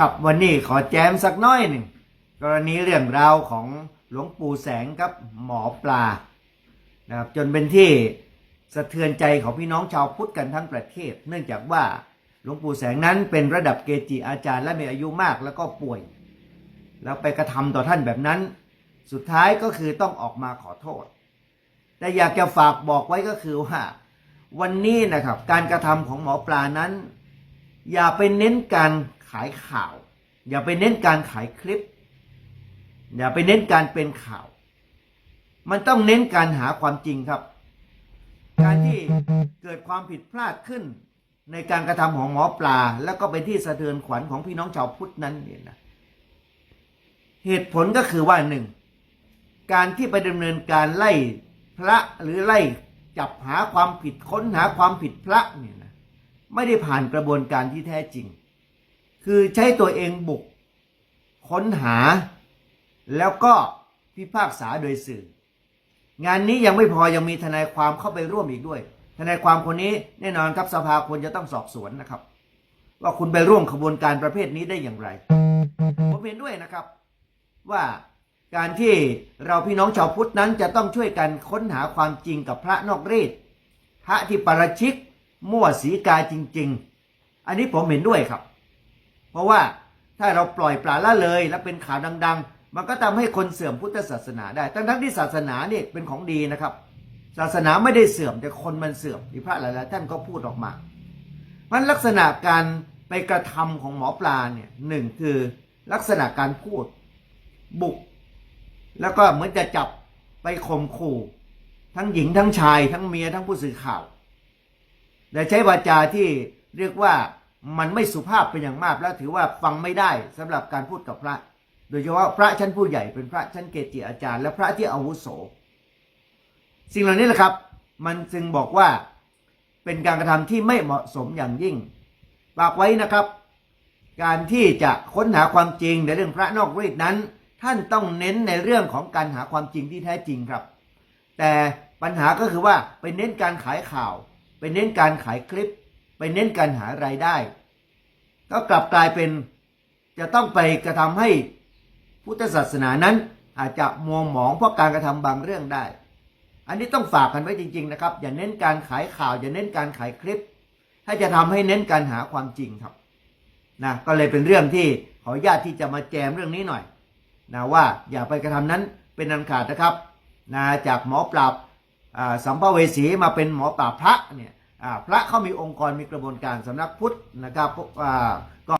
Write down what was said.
ครับวันนี้ขอแจมสักน้อยหนึ่งกรณีเรื่องราวของหลวงปู่แสงกับหมอปลานะครับจนเป็นที่สะเทือนใจของพี่น้องชาวพุทธกันทั้งประเทศ เนื่องจากว่าหลวงปู่แสงนั้นเป็นระดับเกจิอาจารย์และมีอายุมากแล้วก็ป่วย แล้วไปกระทำต่อท่านแบบนั้น สุดท้ายก็คือต้องออกมาขอโทษ แต่อยากจะฝากบอกไว้ก็คือว่า วันนี้นะครับการกระทำของหมอปลานั้น อย่าไปเน้นการ ขายข่าว อย่าไปเน้นการขายคลิป อย่าไปเน้นการเป็นข่าว มันต้องเน้นการหาความจริงครับ การที่เกิดความผิดพลาดขึ้นในการกระทำของหมอปลา แล้วก็เป็นที่สะเทือนขวัญของพี่น้องชาวพุทธนั้นเนี่ยนะเหตุผลก็คือว่าหนึ่งการที่ไปดำเนินการไล่พระหรือไล่จับหาความผิดค้นหาความผิดพระเนี่ยนะไม่ได้ผ่านกระบวนการที่แท้จริง คือใช้ตัวเองบุก ค้นหา แล้วก็พิพากษาโดยสื่อ งานนี้ยังไม่พอยังมีทนายความเข้าไปร่วมอีกด้วย ทนายความคนนี้แน่นอนครับสภาควรจะต้องสอบสวนนะครับ ว่าคุณไปร่วมขบวนการประเภทนี้ได้อย่างไร ผมเห็นด้วยนะครับ ว่าการที่เราพี่น้องชาวพุทธนั้นจะต้องช่วยกันค้นหาความจริงกับพระนอกรีดพระที่ปราชิก มั่วสีกาจริง ๆ อันนี้ผมเห็นด้วยครับ ราะว่าถ้าเราปล่อยปละละเลยและเป็นข่าวดัง ๆ มันก็ทำให้คนเสื่อมพุทธศาสนาได้ ทั้งๆที่ศาสนาเนี่ยเป็นของดีนะครับ ศาสนาไม่ได้เสื่อมแต่คนมันเสื่อมที่พระหลายๆท่านก็พูดออกมามันลักษณะการไปกระทำของหมอปลาเนี่ยหนึ่งคือลักษณะการพูดบุก แล้วก็เหมือนจะจับไปข่มขู่ ทั้งหญิงทั้งชาย ทั้งเมียทั้งผู้สื่อข่าวแต่ใช้วาจาที่เรียกว่า มันไม่สุภาพเป็นอย่างมากแล้วถือว่าฟังไม่ได้สำหรับการพูดกับพระ โดยเฉพาะพระชั้นผู้ใหญ่เป็นพระชั้นเกจิอาจารย์ และพระที่อาวุโส สิ่งเหล่านี้แหละครับ มันจึงบอกว่าเป็นการกระทำที่ไม่เหมาะสมอย่างยิ่งฝากไว้นะครับ การที่จะค้นหาความจริงในเรื่องพระนอกรีดนั้น ท่านต้องเน้นในเรื่องของการหาความจริงที่แท้จริงครับ แต่ปัญหาก็คือว่าไปเน้นการขายข่าวไปเน้นการขายคลิป ไปเน้นการหารายได้ ก็กลับกลายเป็นจะต้องไปกระทำให้พุทธศาสนานั้นอาจจะมัวหมองเพราะการกระทำบางเรื่องได้ อันนี้ต้องฝากกันไว้จริง ๆ นะครับ อย่าเน้นการขายข่าว อย่าเน้นการขายคลิป ถ้าจะทำให้เน้นการหาความจริงครับนะก็เลยเป็นเรื่องที่ขออนุญาตที่จะมาแจมเรื่องนี้หน่อยนะว่าอย่าไปกระทำนั้นเป็นอันขาดนะครับนะจากหมอปราบสัมภเวสีมาเป็นหมอปราบพระเนี่ย พระเขามีองค์กรมีกระบวนการสำนักพุทธนะครับก็